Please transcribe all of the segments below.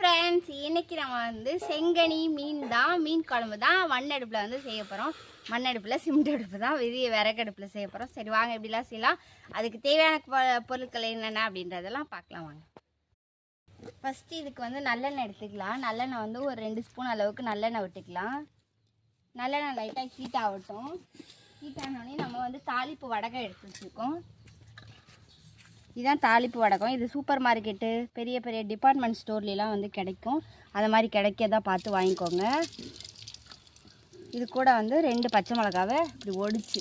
Friends இன்றைக்கி நம்ம வந்து செங்கனி மீன் தான் மீன் குழம்பு தான் மண் அடுப்பில் வந்து செய்ய போகிறோம் மண் அடுப்பில் சிமெண்ட் அடுப்பு தான் வெளிய விறகு அடுப்பில் செய்ய போகிறோம் சரி வாங்க எப்படிலாம் செய்யலாம். அதுக்கு தேவையான பொருட்கள் என்னென்ன அப்படின்றதெல்லாம் பார்க்கலாம் வாங்க. ஃபஸ்ட்டு இதுக்கு வந்து நல்லெண்ணெய் எடுத்துக்கலாம். நல்லெண்ணெய் வந்து ஒரு ரெண்டு ஸ்பூன் அளவுக்கு நல்லெண்ணெய் விட்டுக்கலாம். நல்லெண்ணெய் லைட்டாக ஹீட் ஆகட்டும். ஹீட் ஆனோடனே நம்ம வந்து தாளிப்பு வடகை எடுத்து வச்சுருக்கோம். இதுதான் தாளிப்பு வடகம். இது சூப்பர் மார்க்கெட்டு பெரிய பெரிய டிபார்ட்மெண்ட் ஸ்டோர்லாம் வந்து கிடைக்கும். அது மாதிரி கிடைக்கதா பார்த்து வாங்கிக்கோங்க. இது கூட வந்து ரெண்டு பச்சை மிளகாவை இப்படி ஒடிச்சு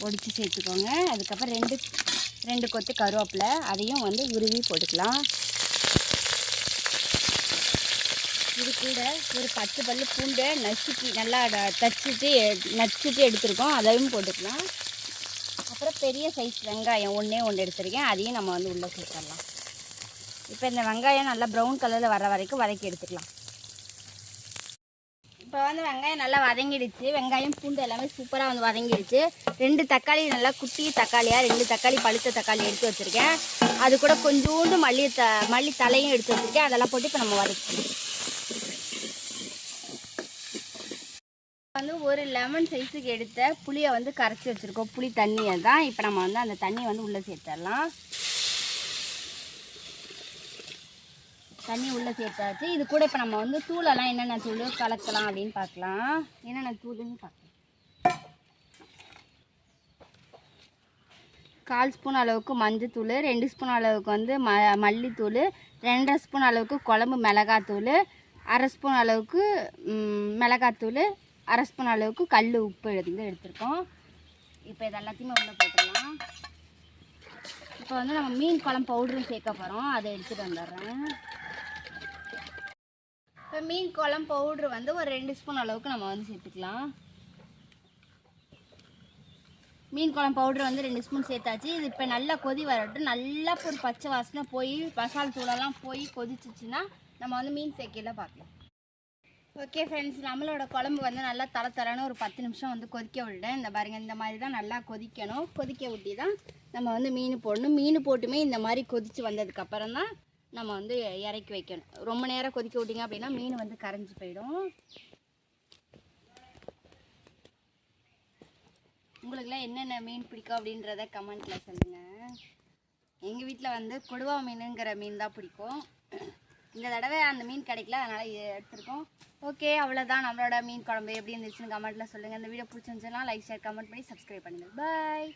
ஒடிச்சு சேர்த்துக்கோங்க. அதுக்கப்புறம் ரெண்டு ரெண்டு கொத்து கருவேப்பிலை அதையும் வந்து உருவி போட்டுக்கலாம். இது கூட ஒரு பத்து பல்லு பூண்டை நசுக்கி நல்லா தச்சுட்டு எ- நச்சுட்டு எடுத்துருக்கோம். அதையும் போட்டுக்கலாம். பெரிய சைஸ் வெங்காயம் ஒன்றே ஒன்று எடுத்துருக்கேன். அதையும் நம்ம வந்து உள்ளே சேர்த்துடலாம். இப்போ இந்த வெங்காயம் நல்லா ப்ரௌன் கலரில் வர வரைக்கும் வதக்கி எடுத்துக்கலாம். இப்போ வந்து வெங்காயம் நல்லா வதங்கிடுச்சு. வெங்காயம் பூண்டு எல்லாமே சூப்பராக வந்து வதங்கிடுச்சு. ரெண்டு தக்காளி நல்லா குட்டி தக்காளியாக ரெண்டு தக்காளி பழுத்த தக்காளி எடுத்து வச்சுருக்கேன். அது கூட கொஞ்சோண்டு மல்லி த மல்லி தலையும் எடுத்து வச்சுருக்கேன். அதெல்லாம் போட்டு இப்போ நம்ம வதக்கிக்கலாம். வந்து ஒரு லெமன் சைஸுக்கு எடுத்த புளியை வந்து கரைச்சி வச்சுருக்கோம். புளி தண்ணியை தான். இப்போ நம்ம வந்து அந்த தண்ணியை வந்து உள்ளே சேர்த்துடலாம். தண்ணி உள்ளே சேர்த்தாச்சு. இது கூட இப்போ நம்ம வந்து தூளெல்லாம் என்னென்ன தூள் கலக்கலாம் அப்படின்னு பார்க்கலாம். என்னென்ன தூளுன்னு பார்க்கலாம். கால் ஸ்பூன் அளவுக்கு மஞ்சத்தூள் ரெண்டு ஸ்பூன் அளவுக்கு வந்து ம மல்லித்தூள் ரெண்டரை ஸ்பூன் அளவுக்கு குழம்பு மிளகாத்தூள் அரை ஸ்பூன் அளவுக்கு மிளகாத்தூள் அரை ஸ்பூன் அளவுக்கு கல் உப்பு எடுத்து எடுத்திருக்கோம். இப்போ இது எல்லாத்தையுமே உள்ளே போட்டுடலாம். இப்போ வந்து நம்ம மீன் குழம்பு பவுடரும் சேர்க்க போகிறோம் அதை எடுத்துகிட்டு வந்துடுறேன். இப்போ மீன் குழம்பு பவுட்ரு வந்து ஒரு ரெண்டு ஸ்பூன் அளவுக்கு நம்ம வந்து சேர்த்துக்கலாம். மீன் குழம்பு பவுட்ரு வந்து ரெண்டு ஸ்பூன் சேர்த்தாச்சு. இது இப்போ நல்லா கொதி வரட்டும். நல்லா ஒரு பச்சை வாசனை போய் மசாலா தூளெல்லாம் போய் கொதிச்சிச்சுன்னா நம்ம வந்து மீன் சேர்க்கையில் பார்க்கலாம். ஓகே ஃப்ரெண்ட்ஸ் நம்மளோட குழம்பு வந்து நல்லா தர தரன்னு ஒரு பத்து நிமிஷம் வந்து கொதிக்க விட்டேன் இந்த பாருங்க இந்த மாதிரி தான் நல்லா கொதிக்கணும். கொதிக்க விட்டி தான் நம்ம வந்து மீன் போடணும். மீன் போட்டுமே இந்த மாதிரி கொதித்து வந்ததுக்கப்புறம் தான் நம்ம வந்து இறக்கி வைக்கணும். ரொம்ப நேரம் கொதிக்க விட்டிங்க அப்படின்னா மீன் வந்து கரைஞ்சி போயிடும். உங்களுக்குலாம் என்னென்ன மீன் பிடிக்கும் அப்படின்றத கமெண்ட்டில் சொல்லுங்கள் எங்கள் வீட்டில் வந்து கொடுவா மீனுங்கிற மீன் தான் பிடிக்கும். இந்த தடவை அந்த மீன் கிடைக்கல அதனால் எடுத்திருக்கோம். ஓகே அவ்வளோதான் நம்மளோட மீன் குழம்பு எப்படி இருந்துச்சுன்னு கமெண்ட்டில் சொல்லுங்கள் இந்த வீடியோ பிடிச்சிருந்துச்சுன்னா லைக் ஷேர் கமெண்ட் பண்ணி சப்ஸ்கிரைப் பண்ணுங்கள் பாய்